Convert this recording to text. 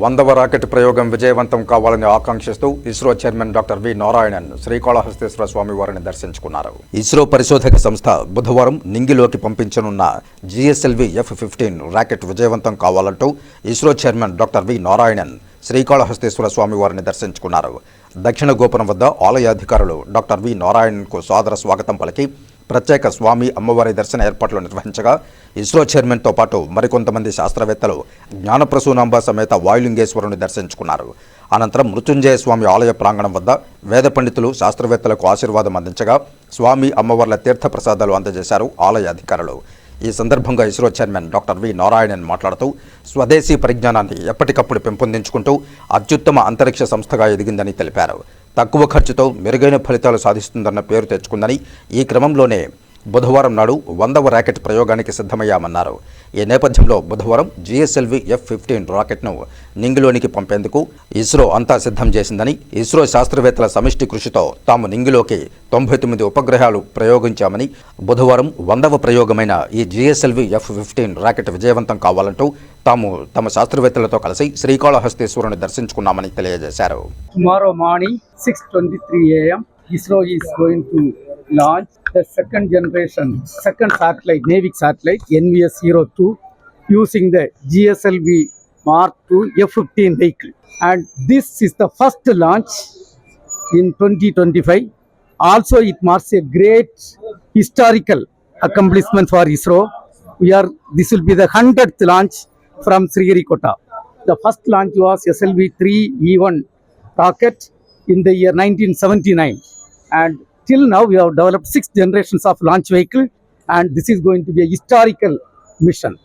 వందవ రాకెట్ ప్రయోగం విజయవంతం కావాలని ఆకాంక్షిస్తూ ISRO chairman doctor V Narayanan Srikalahasteeswara Swami వారిని దర్శించుకున్నారు. ఇస్రో పరిశోధక సంస్థ బుధవారం నింగిలోకి పంపించనున్న జిఎస్ఎల్వి ఎఫ్ ఫిఫ్టీన్ రాకెట్ విజయవంతం కావాలంటూ ISRO chairman doctor V Narayanan Srikalahasteeswara Swami వారిని దర్శించుకున్నారు. దక్షిణ గోపురం వద్ద ఆలయ అధికారులు డాక్టర్ వి నారాయణన్కు సాదర స్వాగతం పలికి ప్రత్యేక స్వామి అమ్మవారి దర్శన ఏర్పాట్లు నిర్వహించగా ఇస్రో చైర్మన్తో పాటు మరికొంతమంది శాస్త్రవేత్తలు జ్ఞానప్రసూనాంబ సమేత వాయులింగేశ్వరుని దర్శించుకున్నారు. అనంతరం మృత్యుంజయ స్వామి ఆలయ ప్రాంగణం వద్ద వేద పండితులు శాస్త్రవేత్తలకు ఆశీర్వాదం అందించగా స్వామి అమ్మవార్ల తీర్థ ప్రసాదాలు అందజేశారు ఆలయ అధికారులు. ఈ సందర్భంగా ISRO chairman doctor V Narayanan మాట్లాడుతూ స్వదేశీ పరిజ్ఞానాన్ని ఎప్పటికప్పుడు పెంపొందించుకుంటూ అత్యుత్తమ అంతరిక్ష సంస్థగా ఎదిగిందని తెలిపారు. తక్కువ ఖర్చుతో మెరుగైన ఫలితాలు సాధిస్తుందన్న పేరు తెచ్చుకుందని ఈ క్రమంలోనే బుధవారం నాడు వందవ ర్యాకెట్ ప్రయోగానికి సిద్ధమయ్యామన్నారు ఈ నేపథ్యంలో బుధవారం జిఎస్ఎల్వి ఎఫ్ ఫిఫ్టీన్ రాకెట్ను నింగిలోనికి పంపేందుకు ఇస్రో అంతా సిద్ధం చేసిందని ఇస్రో శాస్త్రవేత్తల సమిష్టి కృషితో తాము నింగిలోకి తొంభై తొమ్మిది ఉపగ్రహాలు ప్రయోగించామని బుధవారం వందవ ప్రయోగమైన ఈ జిఎస్ఎల్వి ఎఫ్ ఫిఫ్టీన్ రాకెట్ విజయవంతం కావాలంటూ తాము తమ శాస్త్రవేత్తలతో కలిసి శ్రీకాళహస్తేశ్వరుని దర్శించుకున్నామని తెలియజేశారు tomorrow morning 6:23 a.m. launch the second generation second satellite NAVIC satellite NVS 02 using the GSLV Mark II F-15 vehicle. And this is the first launch in 2025 also it marks a great historical accomplishment for ISRO. We are this will be the 100th launch from Sriharikota. The first launch was SLV 3 E1 rocket in the year 1979 and till now we have developed six generations of launch vehicle and this is going to be a historical mission